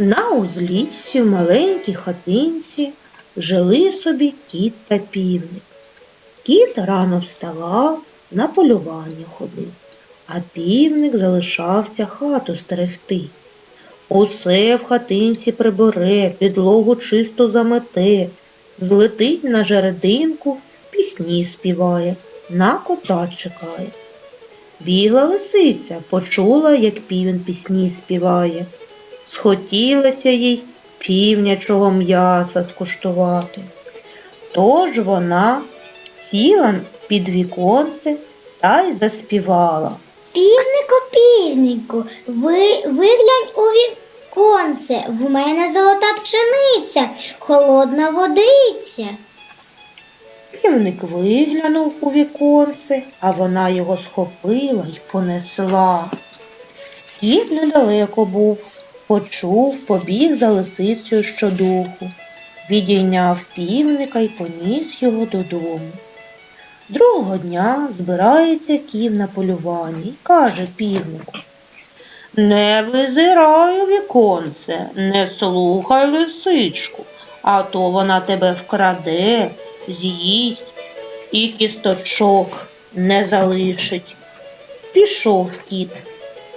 На узліссі в маленькій хатинці жили собі кіт та півник. Кіт рано вставав, на полювання ходив, а півник залишався хату стерегти. Усе в хатинці прибере, підлогу чисто замете, злетить на жерединку, пісні співає, на кота чекає. Бігла лисиця, почула, як півень пісні співає. Схотілося їй півнячого м'яса скуштувати. Тож вона сіла під віконце та й заспівала. Півнику, півнику, ви, виглянь у віконце, в мене золота пшениця, холодна водиця. Півник виглянув у віконце, а вона його схопила й понесла. Кіт недалеко був, почув, побіг за лисицею щодуху, відійняв півника й поніс його додому. Другого дня збирається ків на полювання і каже півнику. Не визирай віконце, не слухай лисичку, а то вона тебе вкраде, з'їсть і кісточок не залишить. Пішов кіт,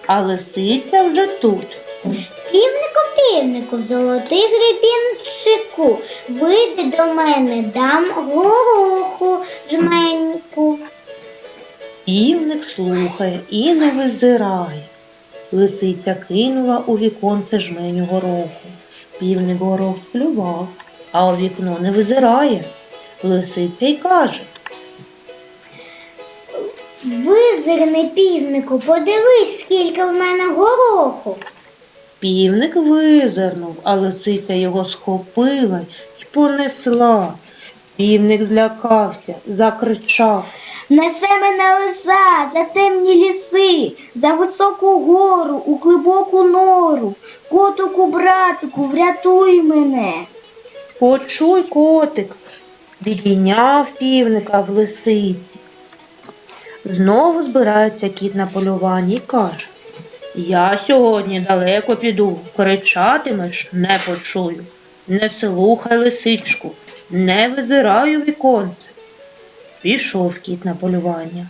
а лисиця вже тут. Півнику, півнику, золотий гребінчику, вийди до мене, дам гороху жменьку. Півник слухає і не визирає. Лисиця кинула у віконце жменю гороху. Півник горох сплював, а у вікно не визирає. Лисиця й каже. Визирни, півнику, подивись, скільки в мене гороху. Півник визирнув, а лисиця його схопила й понесла. Півник злякався, закричав. Несе мене лиса за темні ліси, за високу гору, у глибоку нору. Котику, братику, врятуй мене. Почуй, котик, відійняв півника в лисиці. Знову збирається кіт на полювання і каже, я сьогодні далеко піду, кричатимеш, не почую. Не слухай лисичку, не визирай у віконце. Пішов кіт на полювання,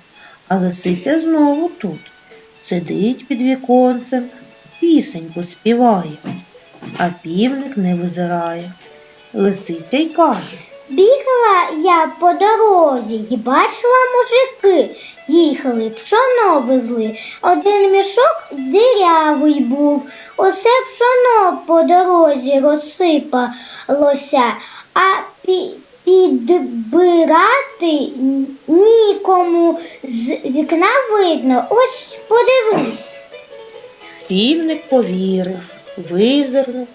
а лисиця знову тут. Сидить під віконцем, пісеньку співає, а півник не визирає. Лисиця й каже, Бігла я по дорозі і бачила мужики. Їхали, пшоно везли. Один мішок дирявий був. Оце пшоно по дорозі розсипалося, а пі- підбирати нікому з вікна видно. Ось подивись. Півник повірив, визирнув,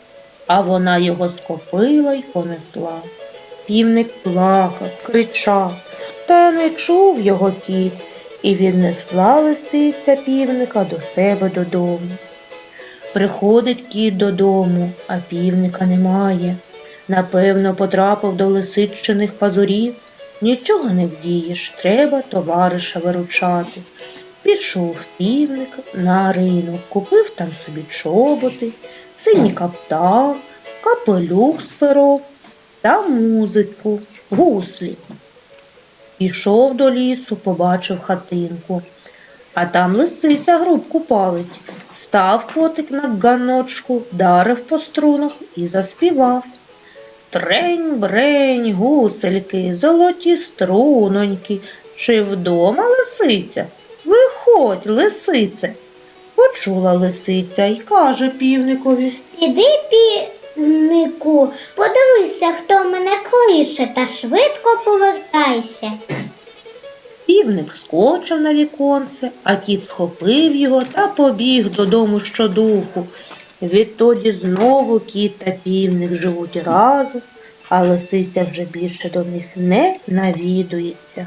а вона його схопила й понесла. Півник плакав, кричав, та не чув його кіт, і віднесла лисиця півника до себе додому. Приходить кіт додому, а півника немає. Напевно, потрапив до лисичиних пазурів. Нічого не вдієш, треба товариша виручати. Пішов півник на ринок, купив там собі чоботи, синій каптан, капелюх з пером та музику, гуслі. Пішов до лісу, побачив хатинку, а там лисиця грубку палить. Став котик на ганочку, вдарив по струнах і заспівав. Трень, брень, гусельки, золоті струноньки. Чи вдома лисиця? Виходь, лисице. Почула лисиця й каже півникові. Іди, півнику, подивися, хто мене кличе, та швидко повертайся. Півник скочив на віконце, а кіт схопив його та побіг додому щодуху. Відтоді знову кіт та півник живуть разом, а лисиця вже більше до них не навідується.